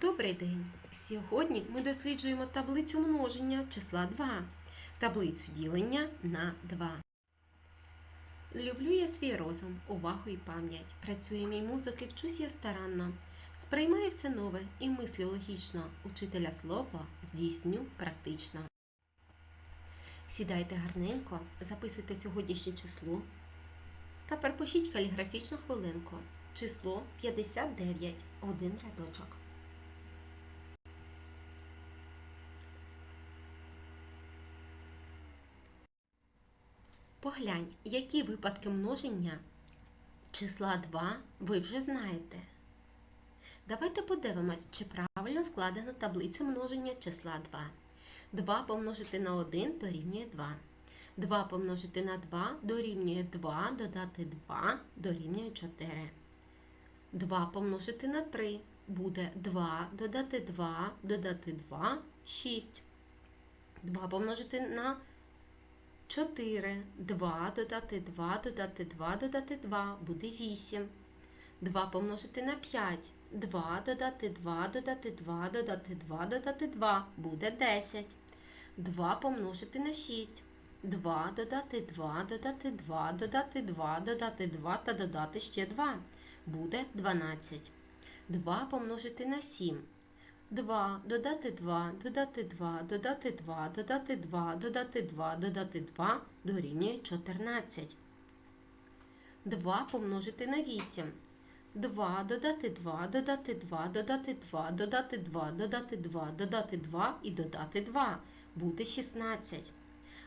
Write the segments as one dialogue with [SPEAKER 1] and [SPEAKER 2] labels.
[SPEAKER 1] Добрий день! Сьогодні ми досліджуємо таблицю множення числа 2, таблицю ділення на 2. Люблю я свій розум, увагу і пам'ять. Працює мій мозок і вчусь я старанно. Сприймаю все нове і мислю логічно. Учителя слова здійсню практично. Сідайте гарненько, записуйте сьогоднішнє число та перепишіть каліграфічну хвилинку. Число 59, один рядочок. Поглянь, які випадки множення числа 2 ви вже знаєте. Давайте подивимось, чи правильно складено таблицю множення числа 2. 2 помножити на 1 дорівнює 2. 2 помножити на 2 дорівнює 2, додати 2 дорівнює 4. 2 помножити на 3 буде 2, додати 2, додати 2, 6. 2 помножити на 4. 2 додати 2, додати 2, додати 2 буде 8. 2 помножити на 5. 2 додати 2, додати 2, додати 2, додати 2 буде 10. 2 помножити на 6. 2 додати 2, додати 2, додати 2, додати 2 та додати ще 2 буде 12. 2 помножити на 7. 2 додати 2, додати 2, додати 2, додати 2, додати 2, додати 2 дорівнює 14. 2 помножити на 8. 2 додати 2, додати 2, додати 2, додати 2, додати 2, додати 2 і додати 2 буде 16.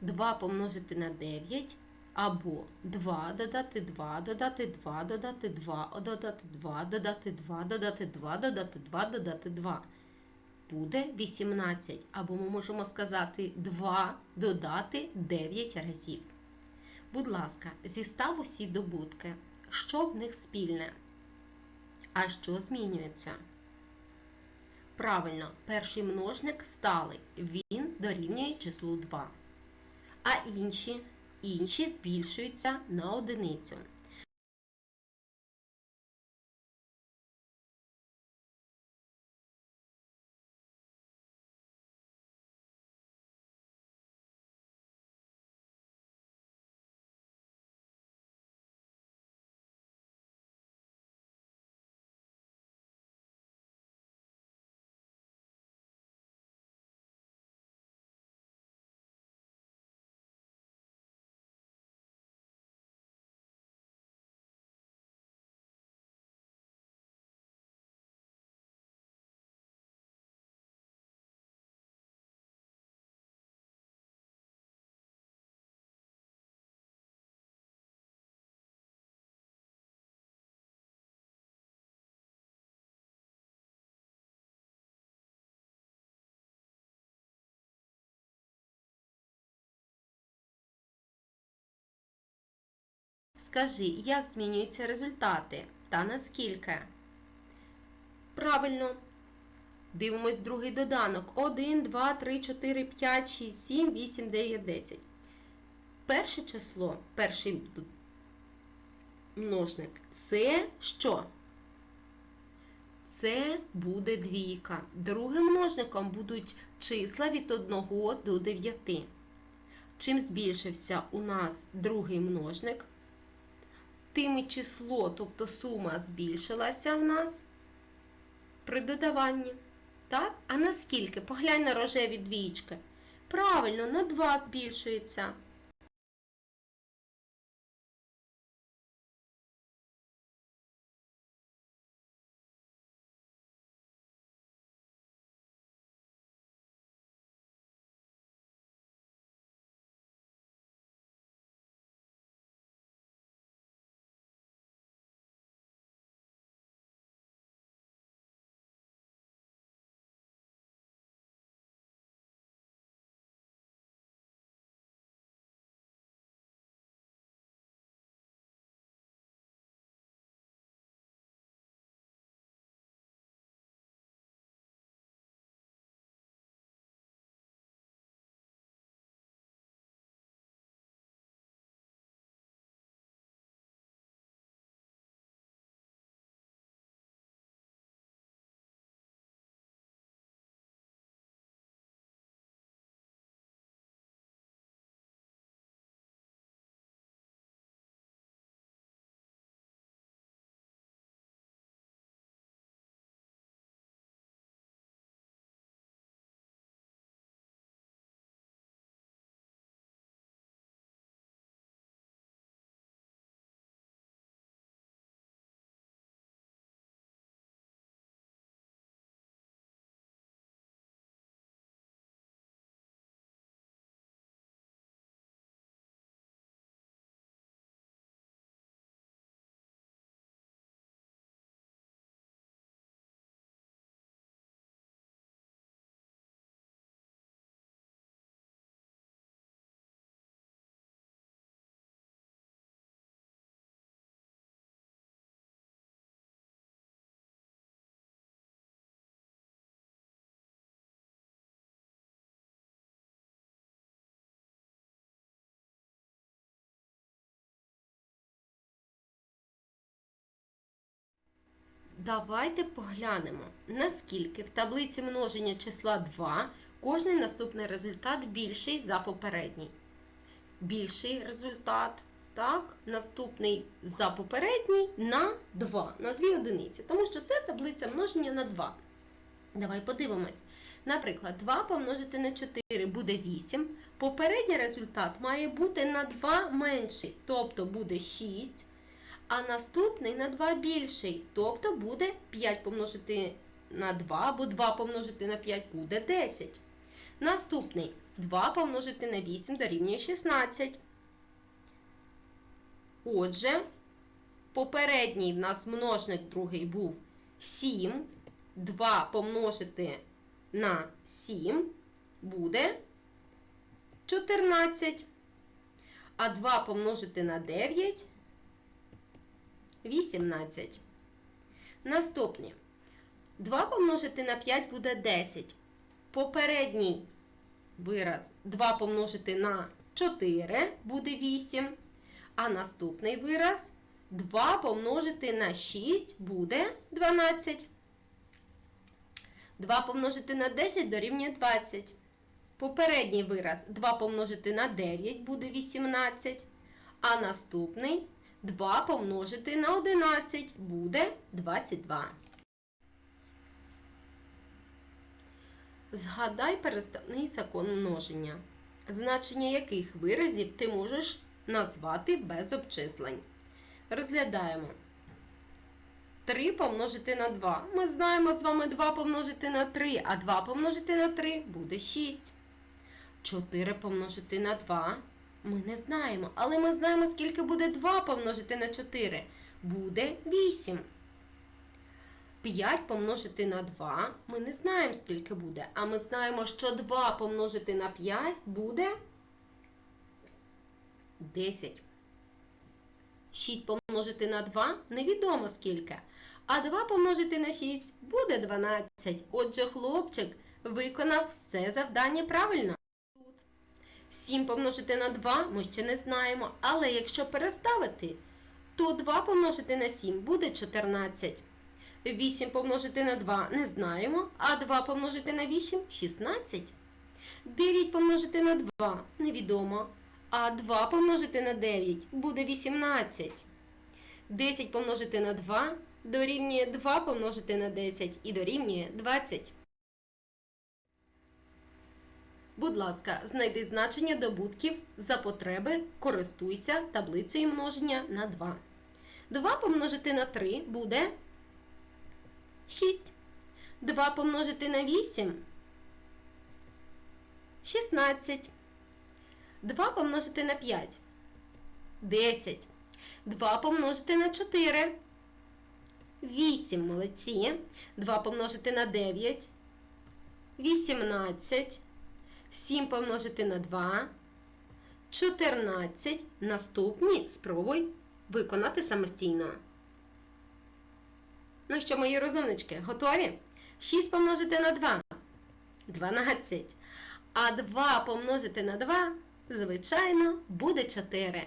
[SPEAKER 1] 2 помножити на 9 або 2 додати 2, додати 2, додати 2, додати 2, додати 2, додати 2, додати 2, додати 2. Буде 18. Або ми можемо сказати 2 додати 9 разів. Будь ласка, зістав усі добутки. Що в них спільне? А що змінюється? Правильно, перший множник сталий. Він дорівнює числу 2. А інші, інші збільшуються на одиницю. Скажи, як змінюються результати та наскільки? Правильно. Дивимось другий доданок. 1, 2, 3, 4, 5, 6, 7, 8, 9, 10. Перше число, перший множник це що? Це буде двійка. Другим множником будуть числа від 1 до 9. Чим збільшився у нас другий множник? Тим і число, тобто сума збільшилася в нас при додаванні. Так? А наскільки? Поглянь на рожеві двічки. Правильно, на 2 збільшується. Давайте поглянемо, наскільки в таблиці множення числа 2 кожний наступний результат більший за попередній. Більший результат, так, наступний за попередній на 2, на 2 одиниці. Тому що це таблиця множення на 2. Давай подивимось. Наприклад, 2 помножити на 4 буде 8. Попередній результат має бути на 2 менший, тобто буде 6. А наступний на 2 більший, тобто буде 5 помножити на 2, або 2 помножити на 5 буде 10. Наступний 2 помножити на 8 дорівнює 16. Отже, попередній в нас множник другий був 7. 2 помножити на 7 буде 14. А 2 помножити на 9 18. Наступні. 2 помножити на 5 буде 10. Попередній вираз 2 помножити на 4 буде 8. А наступний вираз 2 помножити на 6 буде 12. 2 помножити на 10 дорівнює 20. Попередній вираз 2 помножити на 9 буде 18. А наступний 2 помножити на 11 буде 22. Згадай переставний закон множення, значення яких виразів ти можеш назвати без обчислень. Розглядаємо. 3 помножити на 2. Ми знаємо з вами 2 помножити на 3, а 2 помножити на 3 буде 6. 4 помножити на 2. Ми не знаємо, але ми знаємо, скільки буде 2 помножити на 4. Буде 8. 5 помножити на 2. Ми не знаємо, скільки буде. А ми знаємо, що 2 помножити на 5 буде 10. 6 помножити на 2 невідомо скільки. А 2 помножити на 6 буде 12. Отже, хлопчик виконав все завдання правильно. 7 помножити на 2 ми ще не знаємо. Але якщо переставити, то 2 помножити на 7 буде 14. 8 помножити на 2 не знаємо, а 2 помножити на 8 16. 9 помножити на 2 невідомо. А 2 помножити на 9 буде 18. 10 помножити на 2 дорівнює 2 помножити на 10 і дорівнює 20. Будь ласка, знайди значення добутків за потреби, користуйся таблицею множення на 2. 2 помножити на 3 буде 6. 2 помножити на 8 16. 2 помножити на 5 10. 2 помножити на 4 8. Молодці. 2 помножити на 9 18. 7 помножити на 2 14. Наступні спробуй виконати самостійно. Ну що, мої розумнички, готові? 6 помножити на 2 12. А 2 помножити на 2, звичайно, буде 4.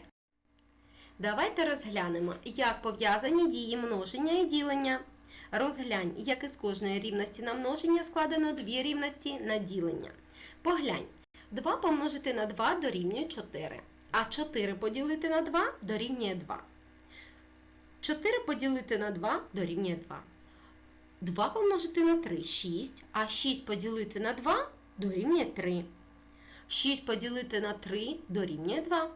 [SPEAKER 1] Давайте розглянемо, як пов'язані дії множення і ділення. Розглянь, як із кожної рівності на множення складено дві рівності на ділення. Поглянь, 2 помножити на 2 дорівнює 4. А 4 поділити на 2 дорівнює 2. 4 поділити на 2 дорівнює 2. 2 помножити на 3 6, а 6 поділити на 2 дорівнює 3. 6 поділити на 3 дорівнює 2.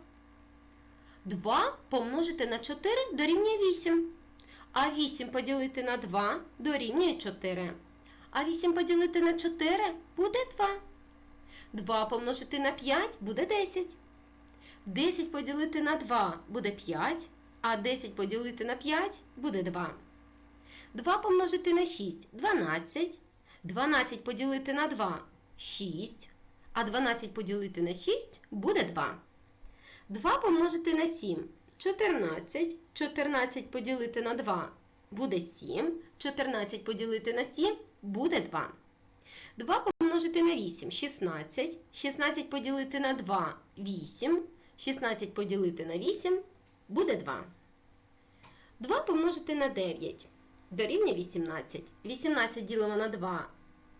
[SPEAKER 1] 2 помножити на 4 дорівнює 8. А 8 поділити на 2 дорівнює 4. А 8 поділити на 4 буде 2. 2 помножити на 5 буде 10. 10 поділити на 2 буде 5, а 10 поділити на 5 буде 2. 2 помножити на 6 12. 12 поділити на 2 6. А 12 поділити на 6 буде 2. 2 помножити на 7 14. 14 поділити на 2 буде 7. 14 поділити на 7 буде 2. 2 помножити на 8 16. 16 поділити на 2 8. 16 поділити на 8 буде 2. 2 помножити на 9 дорівнює 18. 18 ділимо на 2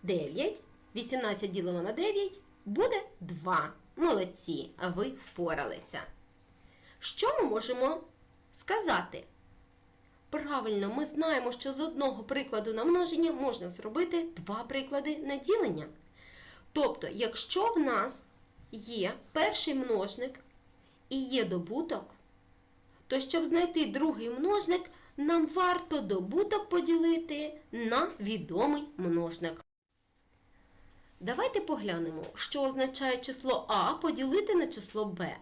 [SPEAKER 1] 9. 18 ділимо на 9 буде 2. Молодці, а ви впоралися. Що ми можемо сказати? Правильно, ми знаємо, що з одного прикладу на множення можна зробити два приклади на ділення. Тобто, якщо в нас є перший множник і є добуток, то щоб знайти другий множник, нам варто добуток поділити на відомий множник. Давайте поглянемо, що означає число А поділити на число Б.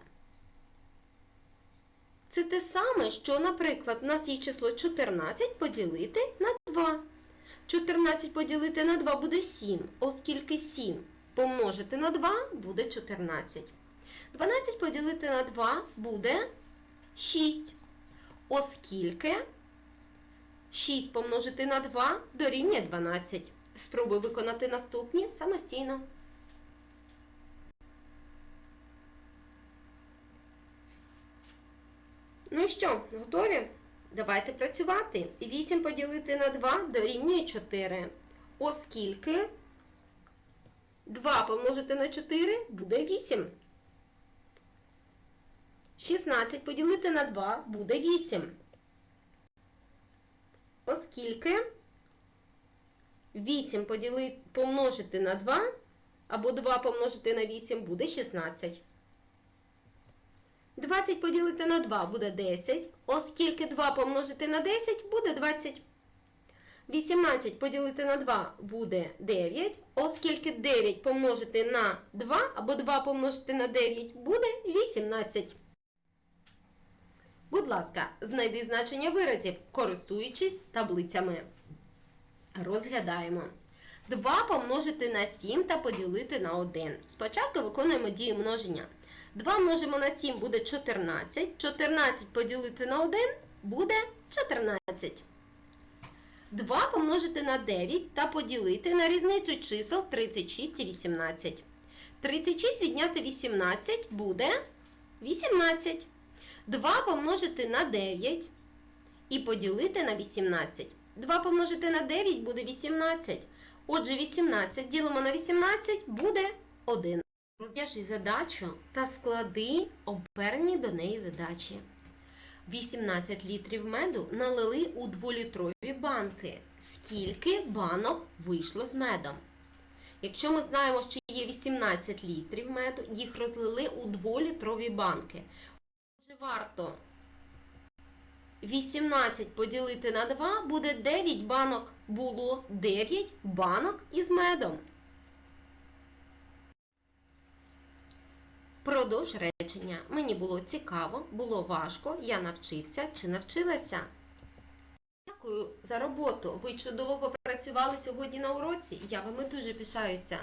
[SPEAKER 1] Це те саме, що, наприклад, у нас є число 14 поділити на 2. 14 поділити на 2 буде 7, оскільки 7 помножити на 2 буде 14. 12 поділити на 2 буде 6, оскільки 6 помножити на 2 дорівнює 12. Спробуй виконати наступні самостійно. Ну що, готові? Давайте працювати. 8 поділити на 2 дорівнює 4. Оскільки 2 помножити на 4 буде 8. 16 поділити на 2 буде 8. Оскільки 8 поділити, помножити на 2 або 2 помножити на 8 буде 16. 20 поділити на 2 буде 10, оскільки 2 помножити на 10 буде 20. 18 поділити на 2 буде 9, оскільки 9 помножити на 2 або 2 помножити на 9 буде 18. Будь ласка, знайди значення виразів, користуючись таблицями. Розглядаємо. 2 помножити на 7 та поділити на 1. Спочатку виконуємо дію множення. 2 множимо на 7 буде 14. 14 поділити на 1 буде 14. 2 помножити на 9 та поділити на різницю чисел 36 і 18. 36 відняти 18 буде 18. 2 помножити на 9 і поділити на 18. 2 помножити на 9 буде 18. Отже, 18 ділимо на 18 буде 1. Розв'яжи задачу та склади обернені до неї задачі. 18 літрів меду налили у 2-літрові банки. Скільки банок вийшло з медом? Якщо ми знаємо, що є 18 літрів меду, їх розлили у 2-літрові банки. Отже, варто 18 поділити на 2 буде 9 банок. Було 9 банок із медом. Продовж речення. Мені було цікаво, було важко, я навчився чи навчилася. Дякую за роботу. Ви чудово попрацювали сьогодні на уроці. Я вами дуже пишаюся.